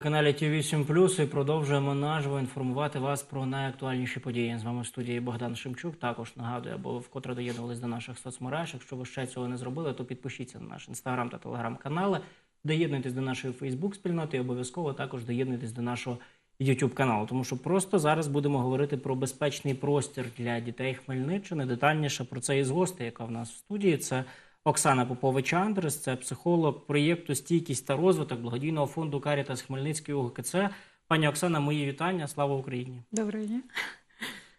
каналі ТВ7 і продовжуємо наживо інформувати вас про найактуальніші події. З вами в студії Богдан Шемчук. Також нагадую, або вкотре доєднувались до наших соцмереж. Якщо ви ще цього не зробили, то підпишіться на наш інстаграм та телеграм-канали. Доєднуйтесь до нашої Фейсбук-спільноти і обов'язково також доєднуйтесь до нашого YouTube каналу, тому що просто зараз будемо говорити про безпечний простір для дітей Хмельниччини. Детальніше про це із гостей, яка в нас в студії. Це Оксана Попович Андрес, це психолог проєкту Стійкість та розвиток благодійного фонду Карітас Хмельницький УГКЦ. Пані Оксана, мої вітання. Слава Україні! Доброго дня.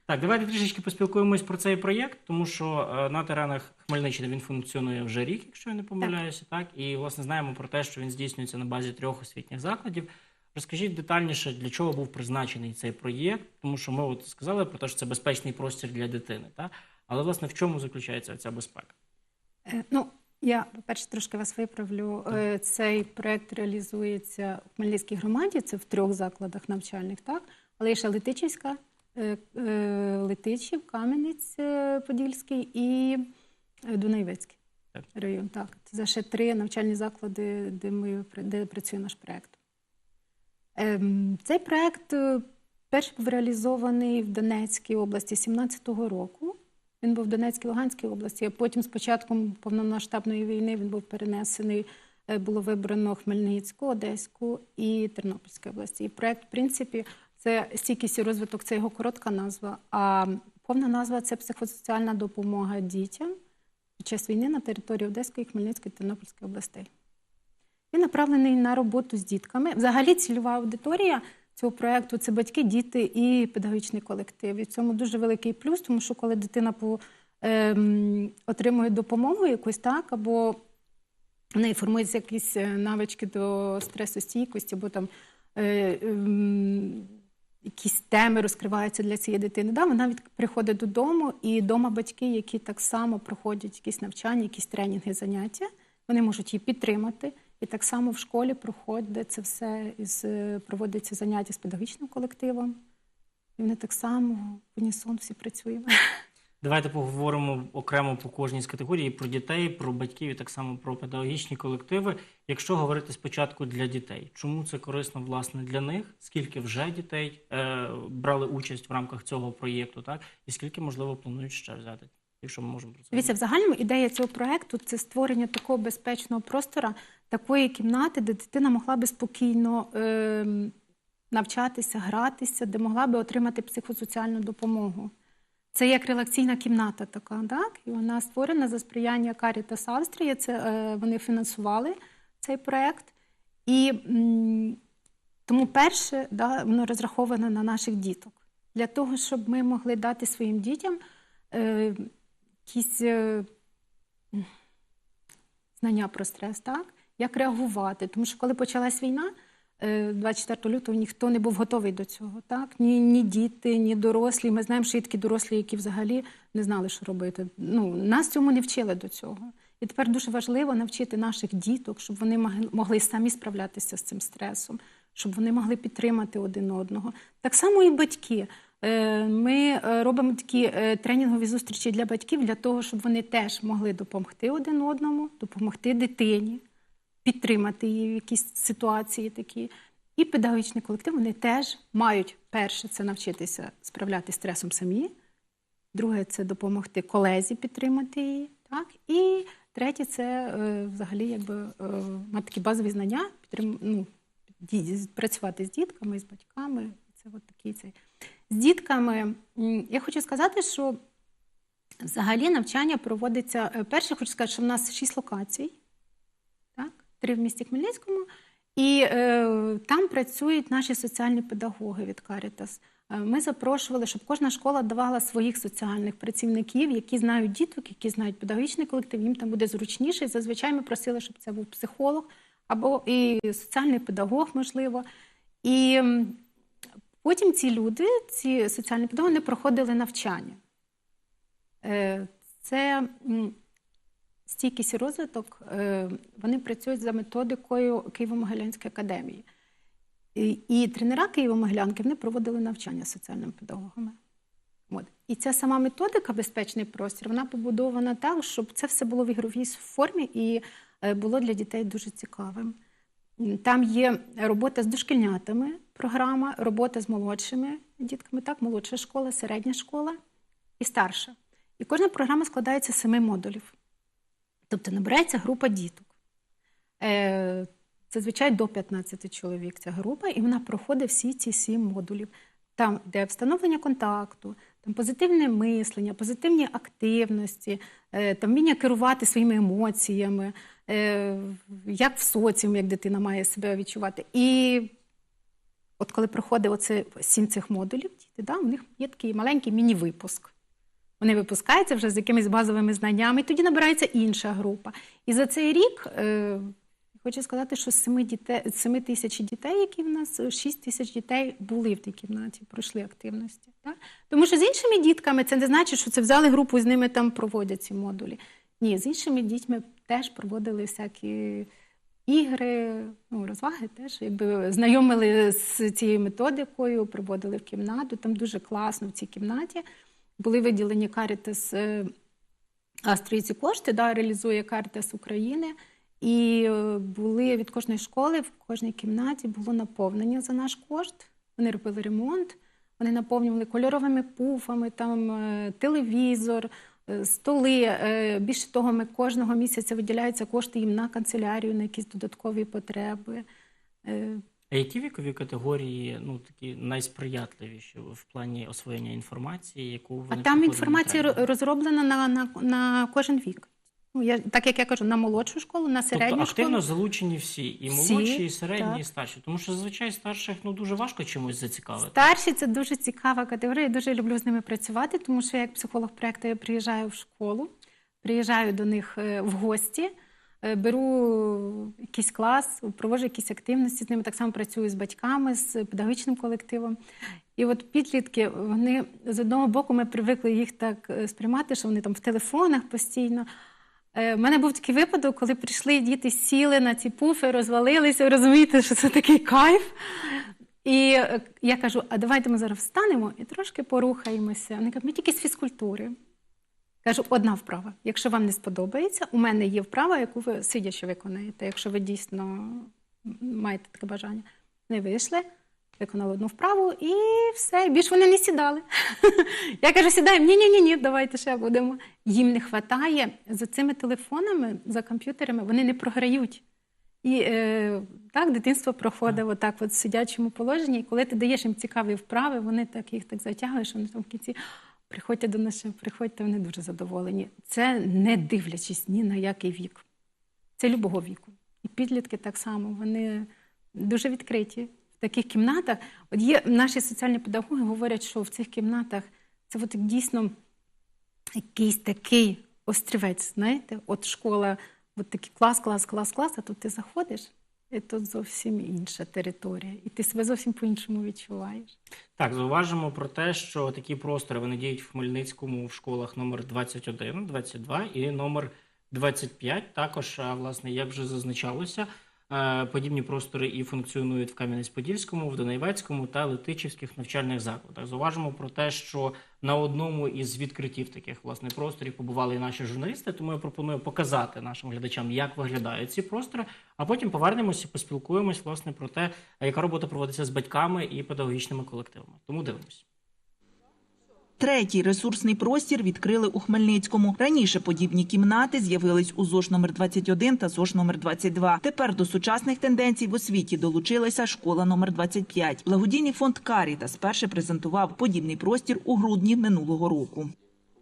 Так, давайте трішечки поспілкуємось про цей проєкт, тому що е, на теренах Хмельниччини він функціонує вже рік, якщо я не помиляюся, так. І власне знаємо про те, що він здійснюється на базі трьох освітніх закладів. Розкажіть детальніше, для чого був призначений цей проєкт, тому що ми от сказали про те, що це безпечний простір для дитини. Так? Але власне в чому заключається ця безпека? Е, Ну, я, по-перше, трошки вас виправлю. Е, Цей проект реалізується в Хмельницькій громаді, це в трьох закладах навчальних, так? Але є ще Летичівська, е, Летичів, Кам'янець Подільський і Дунаєвецький Так. район. Так, це ще три навчальні заклади, де, ми, де працює наш проект. Ем, Цей проект перший був реалізований в Донецькій області 17-го року. Він був в Донецькій Луганській області, а потім з початком повномасштабної війни він був перенесений, е, було вибрано Хмельницьку, Одеську і Тернопільську області. І проект, в принципі, це стійкість і розвиток, це його коротка назва. А повна назва це психосоціальна допомога дітям під час війни на території Одеської, Хмельницької та Тернопільської областей. Він направлений на роботу з дітками. Взагалі, цільова аудиторія цього проєкту це батьки, діти і педагогічний колектив. І в цьому дуже великий плюс, тому що коли дитина по, ем, отримує допомогу якусь так, або в неї формуються якісь е, навички до стресостійкості, або там е, ем, якісь теми розкриваються для цієї дитини. Да, вона від, приходить додому, і вдома батьки, які так само проходять якісь навчання, якісь тренінги, заняття, вони можуть її підтримати. І так само в школі проходить це все із е, проводиться заняття з педагогічним колективом. І вони так само в унісон всі працюємо. Давайте поговоримо окремо по кожній з категорій про дітей, про батьків і так само про педагогічні колективи. Якщо говорити спочатку для дітей, чому це корисно власне для них? Скільки вже дітей е, брали участь в рамках цього проєкту, так і скільки можливо планують ще взяти, якщо ми можемо про це Дивіться, в загальному ідея цього проекту це створення такого безпечного простора, такої кімнати, де дитина могла би спокійно е, навчатися, гратися, де могла би отримати психосоціальну допомогу. Це як релаксійна кімната така, так? І вона створена за сприяння Caritas Австрії. Це е, вони фінансували цей проект. І м, тому перше, да, воно розраховане на наших діток. Для того, щоб ми могли дати своїм дітям е, якісь е, знання про стрес, так? Як реагувати. Тому що коли почалась війна, е, 24 лютого ніхто не був готовий до цього. Так? Ні, ні діти, ні дорослі. Ми знаємо, що є такі дорослі, які взагалі не знали, що робити. Ну, нас цьому не вчили до цього. І тепер дуже важливо навчити наших діток, щоб вони могли- самі справлятися з цим стресом, щоб вони могли підтримати один одного. Так само і батьки. Е, Ми е, робимо такі е, тренінгові зустрічі для батьків для того, щоб вони теж могли допомогти один одному, допомогти дитині, підтримати її в якісь ситуації такі. І педагогічний колектив вони теж мають перше це навчитися справлятися з стресом самі. Друге це допомогти колезі підтримати її. Так? І третє це е, взагалі якби, е, мати такі базові знання, підтрим... ну, працювати з дітками, з батьками. Це от такий цей. З дітками я хочу сказати, що взагалі навчання проводиться. е, Перше, хочу сказати, що в нас шість локацій? Три в місті Хмельницькому. І е, там працюють наші соціальні педагоги від Caritas. Е, Ми запрошували, щоб кожна школа давала своїх соціальних працівників, які знають діток, які знають педагогічний колектив, їм там буде зручніше. Зазвичай ми просили, щоб це був психолог або і соціальний педагог, можливо. І потім ці люди, ці соціальні педагоги, вони проходили навчання. Е, Це стійкість і розвиток, е, вони працюють за методикою Києво-Могилянської академії. І, і тренера Києво-Могилянки вони проводили навчання соціальними педагогами. От. І ця сама методика безпечний простір, вона побудована так, щоб це все було в ігровій формі і е, було для дітей дуже цікавим. Там є робота з дошкільнятами, програма, робота з молодшими дітками, так, молодша школа, середня школа і старша. І кожна програма складається з семи модулів. Тобто набирається група діток. Е, Зазвичай до 15 чоловік ця група, і вона проходить всі ці сім модулів. Там, де встановлення контакту, там позитивне мислення, позитивні активності, е, там вміння керувати своїми емоціями, е, як в соціумі, як дитина має себе відчувати. І от коли проходить оце сім цих модулів, діти, да, у них є такий маленький міні-випуск. Вони випускаються вже з якимись базовими знаннями, і тоді набирається інша група. І за цей рік е, хочу сказати, що з 7, дітей, 7 тисяч дітей, які в нас, 6 тисяч дітей були в тій кімнаті, пройшли активності. Так? Тому що з іншими дітками це не значить, що це взяли групу і з ними там проводять ці модулі. Ні, з іншими дітьми теж проводили всякі ігри, ну, розваги теж, якби знайомили з цією методикою, приводили в кімнату. Там дуже класно в цій кімнаті. Були виділені Карітас е, Австрії ці кошти, да, реалізує Карітас України. І е, були від кожної школи, в кожній кімнаті було наповнення за наш кошт. Вони робили ремонт, вони наповнювали кольоровими пуфами, там е, телевізор, е, столи. Більше того, ми кожного місяця виділяються кошти їм на канцелярію, на якісь додаткові потреби. А які вікові категорії ну, такі найсприятливіші в плані освоєння інформації, яку вони А там інформація розроблена на, на, на кожен вік. Ну, я, так як я кажу, на молодшу школу, на середню Тобто активно школу. залучені всі, і Всі, молодші, і середні, так. і старші. Тому що зазвичай старших ну дуже важко чимось зацікавити. Старші це дуже цікава категорія. Я дуже люблю з ними працювати, тому що я як психолог проєкту я приїжджаю в школу, приїжджаю до них е, в гості, беру якийсь клас, проводжу якісь активності з ними. Так само працюю з батьками, з педагогічним колективом. І от підлітки, вони з одного боку, ми привикли їх так е, сприймати, що вони там в телефонах постійно. Е, У мене був такий випадок, коли прийшли діти, сіли на ці пуфи, розвалилися. Розумієте, що це такий кайф. І е, я кажу: а давайте ми зараз встанемо і трошки порухаємося. Вони кажуть, ми тільки з фізкультури. Кажу, одна вправа. Якщо вам не сподобається, у мене є вправа, яку ви сидячи виконаєте, якщо ви дійсно маєте таке бажання. Вони вийшли, виконали одну вправу і все. І більше вони не сідали. Я кажу, сідаємо. Ні, ні, давайте ще будемо. Їм не вистачає за цими телефонами, за комп'ютерами, вони не програють. І е, так, дитинство проходить отак, от в сидячому положенні. І коли ти даєш їм цікаві вправи, вони так їх так затягують, що вони там в кінці приходьте до нас, приходьте, вони дуже задоволені. Це не дивлячись ні на який вік. Це любого віку. І підлітки так само, вони дуже відкриті. В таких кімнатах, от є наші соціальні педагоги говорять, що в цих кімнатах це от дійсно якийсь такий острівець, знаєте, от школа, от такий клас, клас, клас, клас, а тут ти заходиш, і тут зовсім інша територія, і ти себе зовсім по-іншому відчуваєш. Так, зауважимо про те, що такі простори вони діють в Хмельницькому в школах номер 21, 22 і номер 25. Також, власне, як вже зазначалося, подібні простори і функціонують в Кам'янець-Подільському, в Донецькому та Летичівських навчальних закладах. Зауважимо про те, що на одному із відкриттів таких власне просторів побували і наші журналісти. Тому я пропоную показати нашим глядачам, як виглядають ці простори, а потім повернемося, поспілкуємось власне про те, яка робота проводиться з батьками і педагогічними колективами. Тому дивимось. Третій ресурсний простір відкрили у Хмельницькому. Раніше подібні кімнати з'явились у ЗОЖ номер 21 та ЗОЖ номер 22. Тепер до сучасних тенденцій в освіті долучилася школа номер 25. Благодійний фонд Карітас перше презентував подібний простір у грудні минулого року.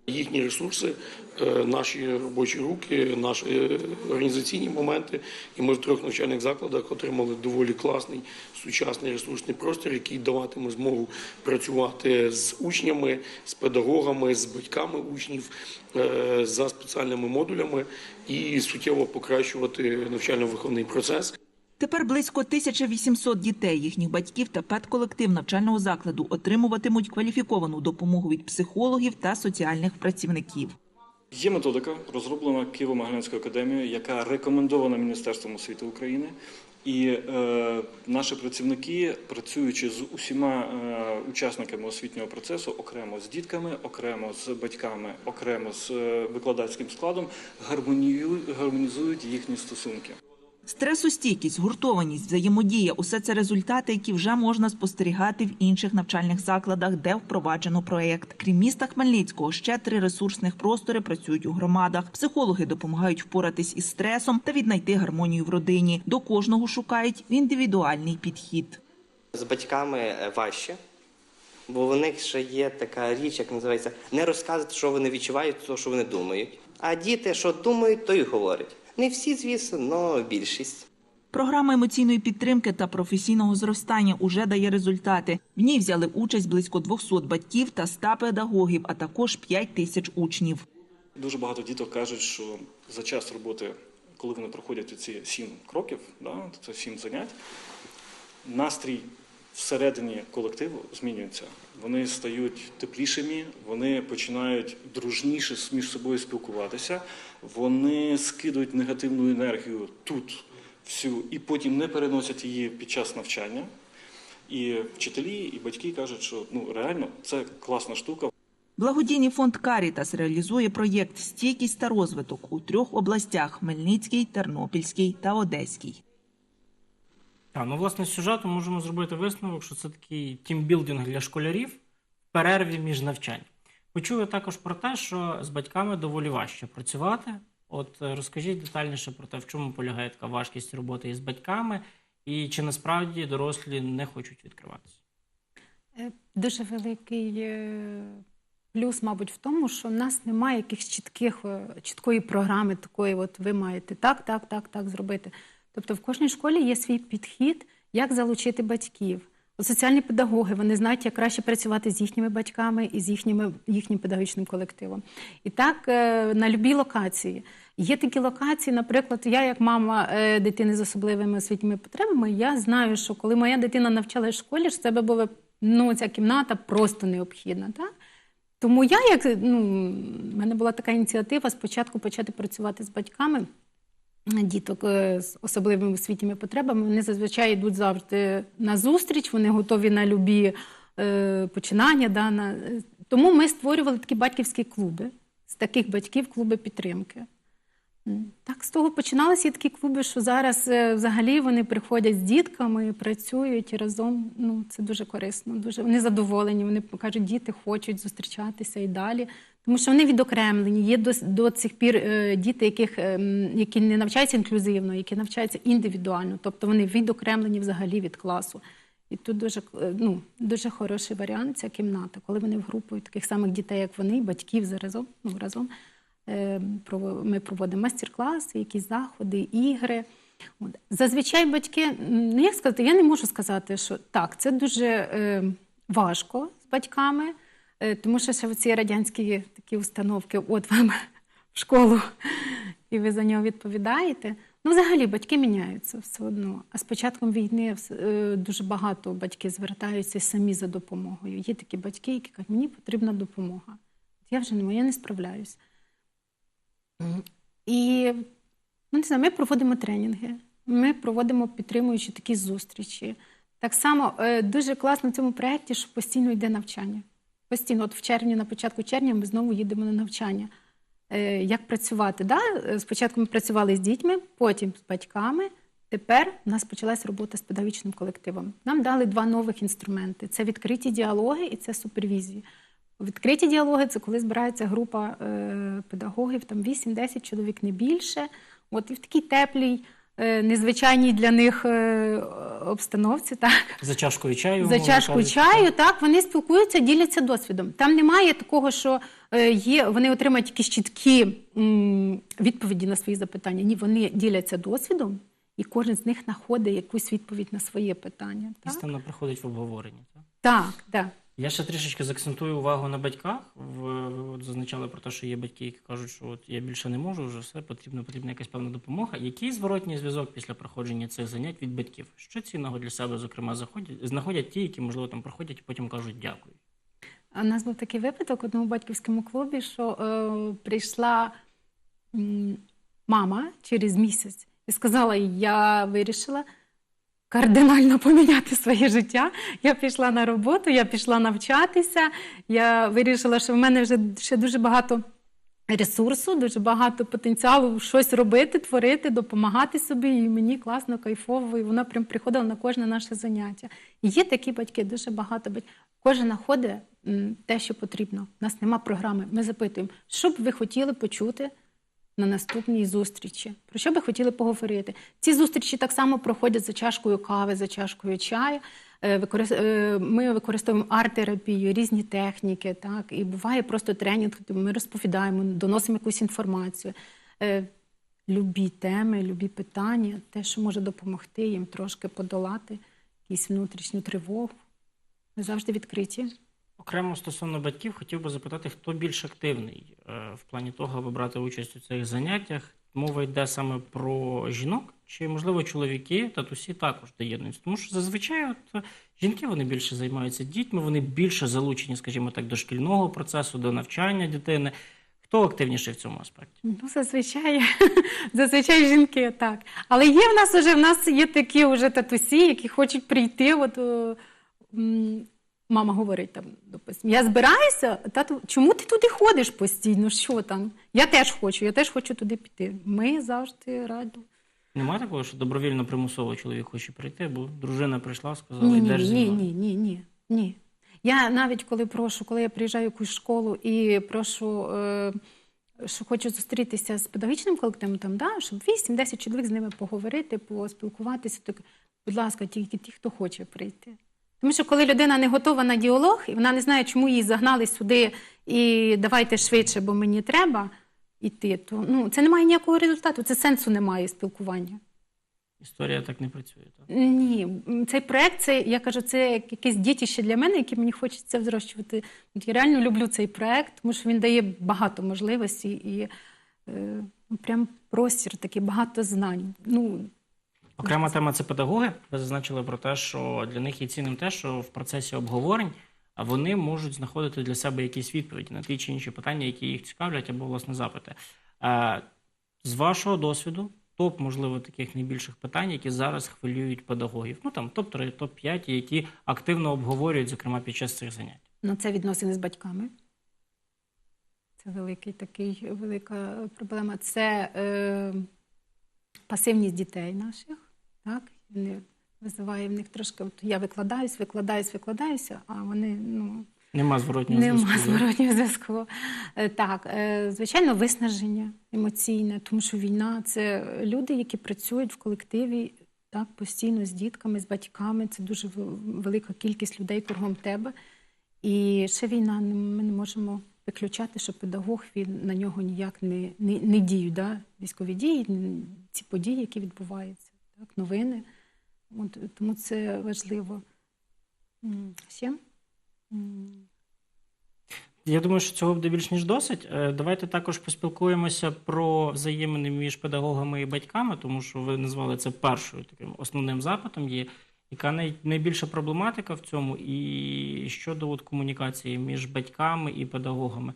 Їхні ресурси, е, наші робочі руки, наші е, організаційні моменти. І ми в трьох навчальних закладах отримали доволі класний сучасний ресурсний простір, який даватиме змогу працювати з учнями, з педагогами, з батьками учнів е, за спеціальними модулями і суттєво покращувати навчально-виховний процес. Тепер близько 1800 дітей, їхніх батьків та педколектив навчального закладу отримуватимуть кваліфіковану допомогу від психологів та соціальних працівників. Є методика, розроблена Києво-Могилянською академією, яка рекомендована Міністерством освіти України. І е, наші працівники, працюючи з усіма е, учасниками освітнього процесу, окремо з дітками, окремо з батьками, окремо з е, викладацьким складом, гармонізують їхні стосунки. Стресостійкість, гуртованість, взаємодія – усе це результати, які вже можна спостерігати в інших навчальних закладах, де впроваджено проєкт. Крім міста Хмельницького, ще три ресурсних простори працюють у громадах. Психологи допомагають впоратись із стресом та віднайти гармонію в родині. До кожного шукають індивідуальний підхід. З батьками е, важче, бо в них ще є така річ, як називається, не розказувати, що вони відчувають, то, що вони думають. А діти, що думають, то й говорять. Не всі, звісно, але більшість. Програма емоційної підтримки та професійного зростання уже дає результати. В ній взяли участь близько 200 батьків та 100 педагогів, а також 5 тисяч учнів. Дуже багато діток кажуть, що за час роботи, коли вони проходять ці сім кроків, да, це сім занять, настрій всередині колективу змінюється. Вони стають теплішими, вони починають дружніше між собою спілкуватися, вони скидують негативну енергію тут всю і потім не переносять її під час навчання. І вчителі, і батьки кажуть, що ну реально це класна штука. Благодійний фонд «Карітас» реалізує проєкт «Стійкість та розвиток» у трьох областях – Хмельницький, Тернопільський та Одеський. Так, ну власне з сюжету можемо зробити висновок, що це такий тімбілдинг для школярів в перерві між навчань. Почули також про те, що з батьками доволі важче працювати. От е, розкажіть детальніше про те, в чому полягає така важкість роботи із батьками, і чи насправді дорослі не хочуть відкриватися. Е, Дуже великий е, плюс, мабуть, в тому, що в нас немає якихось чітких, чіткої програми, такої, от ви маєте так, так, так, так зробити. Тобто в кожній школі є свій підхід, як залучити батьків. Соціальні педагоги вони знають, як краще працювати з їхніми батьками і з їхніми, їхнім педагогічним колективом. І так е, на любій локації. Є такі локації, наприклад, я, як мама е, дитини з особливими освітніми потребами, я знаю, що коли моя дитина навчалась в школі, що це була ну, ця кімната просто необхідна. Так? Тому я, як ну, в мене була така ініціатива спочатку почати працювати з батьками діток е, з особливими освітніми потребами. Вони зазвичай йдуть завжди на зустріч, вони готові на любі е, починання. Да, на... Тому ми створювали такі батьківські клуби, з таких батьків клуби підтримки. Так, з того починалися такі клуби, що зараз е, взагалі вони приходять з дітками, працюють разом. Ну, це дуже корисно. Дуже вони задоволені. Вони кажуть, діти хочуть зустрічатися і далі. Тому що вони відокремлені. Є до, до цих пір е, діти, яких, е, які не навчаються інклюзивно, які навчаються індивідуально, тобто вони відокремлені взагалі від класу. І тут дуже, е, ну, дуже хороший варіант ця кімната, коли вони в групу таких самих дітей, як вони, батьків заразом, ну, разом. Ми проводимо майстер-класи, якісь заходи, ігри. От. Зазвичай батьки, ну як сказати, я не можу сказати, що так, це дуже важко з батьками, тому що ще ці радянські такі установки, от вам в школу, і ви за нього відповідаєте. Ну, взагалі, батьки міняються все одно. А з початком війни е, дуже багато батьки звертаються самі за допомогою. Є такі батьки, які кажуть, мені потрібна допомога. Я вже не я не справляюсь. І ну, не знаю, ми проводимо тренінги, ми проводимо підтримуючі такі зустрічі. Так само е, дуже класно в цьому проєкті, що постійно йде навчання. Постійно, от в червні, на початку червня, ми знову їдемо на навчання. Е, Як працювати? Да? Спочатку ми працювали з дітьми, потім з батьками. Тепер у нас почалась робота з педагогічним колективом. Нам дали два нових інструменти: це відкриті діалоги і це супервізії. Відкриті діалоги це коли збирається група е, педагогів, там 8-10 чоловік, не більше. От і в такій теплій, незвичайній для них е, обстановці, так, За чашкою чаю. за чашкою чаю, так, вони спілкуються, діляться досвідом. Там немає такого, що е, є, вони отримають якісь чіткі відповіді на свої запитання. Ні, вони діляться досвідом, і кожен з них знаходить якусь відповідь на своє питання. Так, Істина приходить в обговоренні. Так? так. так. Я ще трішечки заакцентую увагу на батьках. Ви от зазначали про те, що є батьки, які кажуть, що от я більше не можу, вже все потрібно, потрібна якась певна допомога. Який зворотній зв'язок після проходження цих занять від батьків? Що цінного для себе, зокрема, заходять, знаходять ті, які можливо там проходять і потім кажуть дякую. У нас був такий випадок в одному батьківському клубі, що е, прийшла мама через місяць і сказала: Я вирішила кардинально поміняти своє життя. Я пішла на роботу, я пішла навчатися. Я вирішила, що в мене вже ще дуже багато ресурсу, дуже багато потенціалу щось робити, творити, допомагати собі. І мені класно, кайфово. І вона прям приходила на кожне наше заняття. І є такі батьки, дуже багато батьків. Кожен знаходить те, що потрібно. У нас нема програми. Ми запитуємо, що б ви хотіли почути на наступній зустрічі. Про що би хотіли поговорити? Ці зустрічі так само проходять за чашкою кави, за чашкою чаю. Е, е, Ми використовуємо арт-терапію, різні техніки. Так? І буває просто тренінг, ми розповідаємо, доносимо якусь інформацію. Е, Любі теми, любі питання, те, що може допомогти їм трошки подолати якусь внутрішню тривогу. Ми завжди відкриті. Окремо стосовно батьків, хотів би запитати, хто більш активний е, в плані того, аби брати участь у цих заняттях. Мова йде саме про жінок, чи можливо чоловіки, татусі також доєднуються. Тому що зазвичай от, е, жінки вони більше займаються дітьми, вони більше залучені, скажімо так, до шкільного процесу, до навчання дитини. Хто активніший в цьому аспекті? Ну, зазвичай, зазвичай жінки, так. Але є в нас уже, в нас є такі вже татусі, які хочуть прийти. От, мама говорить там, допустим, я збираюся, тату, чому ти туди ходиш постійно? Що там? Я теж хочу, я теж хочу туди піти. Ми завжди раді. Немає такого, що добровільно примусово чоловік хоче прийти, бо дружина прийшла, сказала, Ні, йдеш ні, зі мною». ні, ні, ні, ні. Я навіть коли прошу, коли я приїжджаю в якусь школу і прошу, е, що хочу зустрітися з педагогічним колективом, там, да, щоб 8-10 чоловік з ними поговорити, поспілкуватися, так, будь ласка, тільки ті, хто хоче прийти. Тому що коли людина не готова на діалог, і вона не знає, чому її загнали сюди і давайте швидше, бо мені треба йти, то ну, це не має ніякого результату, це сенсу немає спілкування. Історія так не працює. Так? Ні, цей проект, це я кажу, це як якесь дітище для мене, яке мені хочеться взрощувати. От я реально люблю цей проект, тому що він дає багато можливостей і е, ну, прям простір, такий багато знань. Ну, Окрема тема це педагоги. Ви зазначили про те, що для них є цінним те, що в процесі обговорень вони можуть знаходити для себе якісь відповіді на ті чи інші питання, які їх цікавлять, або власне запити. Е, З вашого досвіду, топ, можливо, таких найбільших питань, які зараз хвилюють педагогів. Ну там топ 3 топ 5 які активно обговорюють, зокрема під час цих занять. ну, це відносини з батьками. Це великий такий, велика проблема. Це е, пасивність дітей наших. Так? Вони визиває в них трошки. От я викладаюсь, викладаюсь, викладаюся, а вони ну, Нема зворотнього Нема зв'язку. да? зворотнього зв'язку. Е, Так, е, звичайно, виснаження емоційне, тому що війна це люди, які працюють в колективі так, постійно з дітками, з батьками. Це дуже велика кількість людей кругом тебе. І ще війна, ми не можемо виключати, що педагог він на нього ніяк не, не, не діють. Да? Військові дії, ці події, які відбуваються, так, новини. От, тому це важливо. М, Ще? Я думаю, що цього буде більш ніж досить. Е, Давайте також поспілкуємося про взаємини між педагогами і батьками, тому що ви назвали це першою таким основним запитом. Є яка най, найбільша проблематика в цьому, і щодо от комунікації між батьками і педагогами.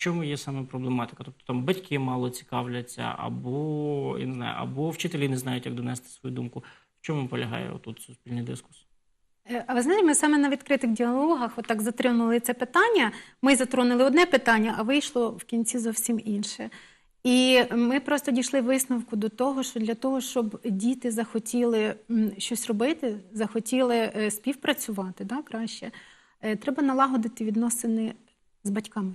Чому є саме проблематика? Тобто там батьки мало цікавляться, або я не знаю, або вчителі не знають, як донести свою думку. В чому полягає отут суспільний дискус? Е, А ви знаєте, ми саме на відкритих діалогах отак затронули це питання. Ми затронули одне питання, а вийшло в кінці зовсім інше. І ми просто дійшли висновку до того, що для того, щоб діти захотіли щось робити, захотіли е, співпрацювати да, краще, е, треба налагодити відносини з батьками,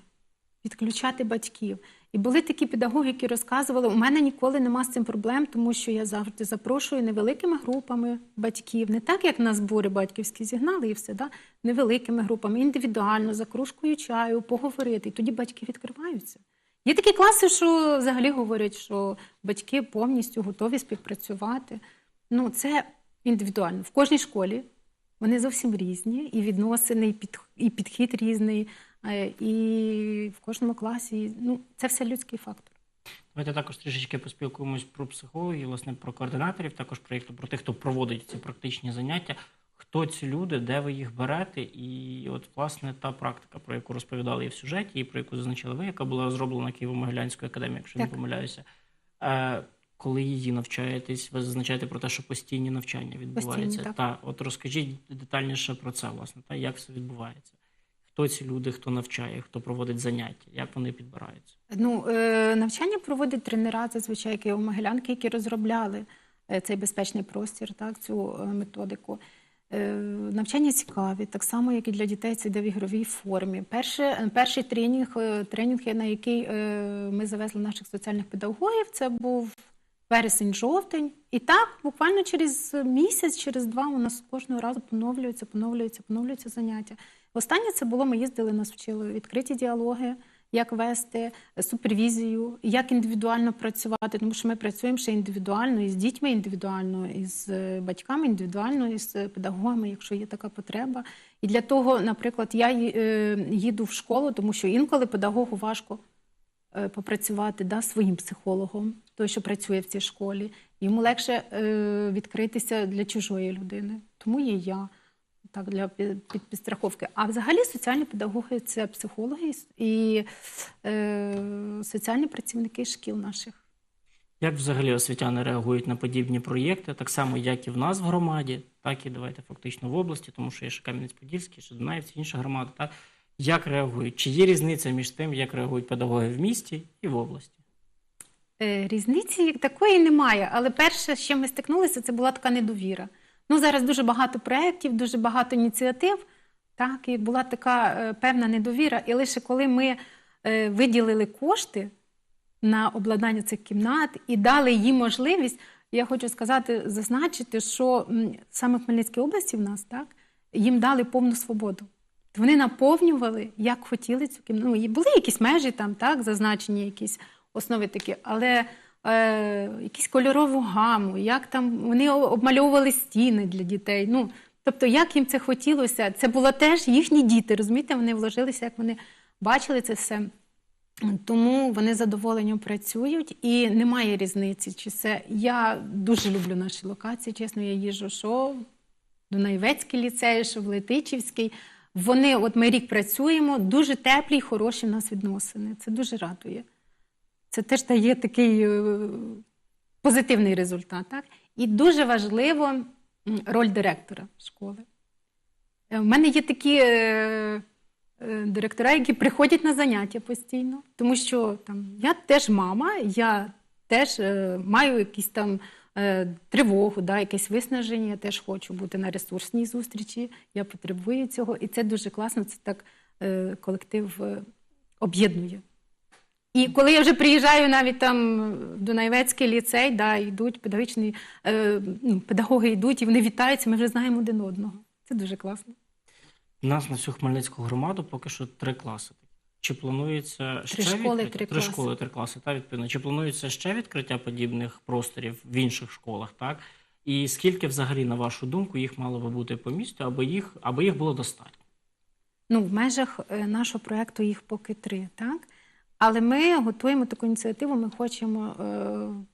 відключати батьків. І були такі педагоги, які розказували, у мене ніколи нема з цим проблем, тому що я завжди запрошую невеликими групами батьків, не так, як на збори батьківські зігнали і все, да? невеликими групами, індивідуально, за кружкою чаю, поговорити. І тоді батьки відкриваються. Є такі класи, що взагалі говорять, що батьки повністю готові співпрацювати. Ну, це індивідуально. В кожній школі вони зовсім різні, і відносини, і, під, і підхід різний, і в кожному класі. Ну, це все людський фактор. Давайте також трішечки поспілкуємось про психологів, власне, про координаторів, також проєкту, про тих, хто проводить ці практичні заняття. Хто ці люди, де ви їх берете? І от, власне, та практика, про яку розповідали і в сюжеті, і про яку зазначили ви, яка була зроблена Києво-Могилянською академією, якщо не помиляюся. Е, коли її навчаєтесь, ви зазначаєте про те, що постійні навчання відбуваються. так. Та, от розкажіть детальніше про це, власне, та як все відбувається. Хто ці люди, хто навчає, хто проводить заняття, як вони підбираються? Ну, е, навчання проводять тренера, зазвичай Києво-Могилянки, які розробляли е, цей безпечний простір, так, цю е, методику. Навчання цікаві, так само, як і для дітей, це йде в ігровій формі. Перше, перший тренінг, тренінг, на який ми завезли наших соціальних педагогів, це був вересень-жовтень. І так, буквально через місяць, через два у нас кожного разу поновлюються, поновлюються, поновлюються заняття. Останнє це було, ми їздили, нас вчили відкриті діалоги, як вести супервізію, як індивідуально працювати, тому що ми працюємо ще індивідуально і з дітьми, індивідуально, і з е, батьками, індивідуально, і з педагогами, якщо є така потреба. І для того, наприклад, я е, їду в школу, тому що інколи педагогу важко е, попрацювати да, своїм психологом, той, що працює в цій школі. Йому легше відкритися для чужої людини. Тому є я так, для пі- під підстраховки. А взагалі соціальні педагоги це психологи і е, соціальні працівники шкіл наших. Як взагалі освітяни реагують на подібні проєкти, так само, як і в нас в громаді, так і давайте фактично в області, тому що є ще Кам'янець-Подільський, ще Дунаївці, інша громада. Так? Як реагують? Чи є різниця між тим, як реагують педагоги в місті і в області? Е, Різниці такої немає, але перше, з чим ми стикнулися, це була така недовіра. Ну, зараз дуже багато проєктів, дуже багато ініціатив, так, і була така е, певна недовіра. І лише коли ми е, виділили кошти на обладнання цих кімнат і дали їм можливість, я хочу сказати, зазначити, що саме в Хмельницькій області в нас так, їм дали повну свободу. Вони наповнювали, як хотіли цю кімнату. Ну, були якісь межі там, так, зазначені якісь основи такі, але е, якісь кольорову гаму, як там вони обмальовували стіни для дітей. Ну, тобто, як їм це хотілося, це було теж їхні діти, розумієте, вони вложилися, як вони бачили це все. Тому вони з задоволенням працюють і немає різниці. Чи це я дуже люблю наші локації. Чесно, я їжджу, що Дунаєвецький ліцей, що в Летичівський. Вони, от ми рік працюємо, дуже теплі хороші в нас відносини. Це дуже радує. Це теж дає такий е, позитивний результат. Так? І дуже важливо роль директора школи. Е, В мене є такі е, е, директора, які приходять на заняття постійно, тому що там, я теж мама, я теж е, маю якісь там е, тривогу, да, якесь виснаження, я теж хочу бути на ресурсній зустрічі, я потребую цього. І це дуже класно, це так е, колектив е, об'єднує. І коли я вже приїжджаю навіть там в Дунаєвецький ліцей, да, йдуть педагогічні е, ну, педагоги йдуть і вони вітаються, ми вже знаємо один одного. Це дуже класно. У нас на всю Хмельницьку громаду поки що три класи. Чи планується Три школи, відкриття? три три класи. школи, три класи, та відповідно. Чи планується ще відкриття подібних просторів в інших школах, так? І скільки взагалі, на вашу думку, їх мало би бути по місту, аби їх, аби їх було достатньо? Ну, в межах е, нашого проєкту їх поки три, так? Але ми готуємо таку ініціативу, ми хочемо е,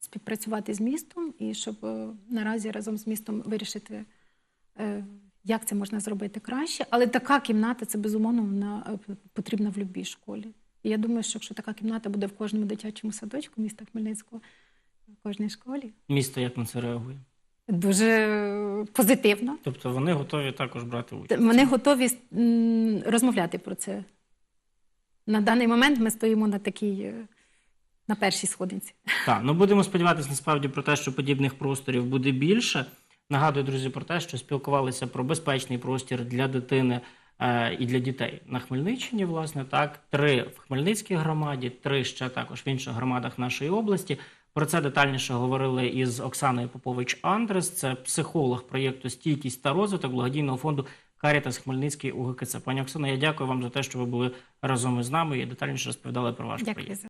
співпрацювати з містом і щоб е, наразі разом з містом вирішити, е, як це можна зробити краще. Але така кімната це безумовно вона потрібна в будь-якій школі. І я думаю, що якщо така кімната буде в кожному дитячому садочку міста Хмельницького, в кожній школі, Місто як на це реагує? дуже позитивно. Тобто вони готові також брати участь. Вони готові розмовляти про це. На даний момент ми стоїмо на такій, е, на першій сходинці. Так, ну будемо сподіватися насправді про те, що подібних просторів буде більше. Нагадую, друзі, про те, що спілкувалися про безпечний простір для дитини е, і для дітей на Хмельниччині. Власне, так три в Хмельницькій громаді, три ще також в інших громадах нашої області. Про це детальніше говорили із Оксаною Попович Андрес. Це психолог проєкту Стійкість та розвиток благодійного фонду Карітас Хмельницький УГКЦ. Пані Оксана, я дякую вам за те, що ви були разом із нами і детальніше розповідали про ваш проєкт.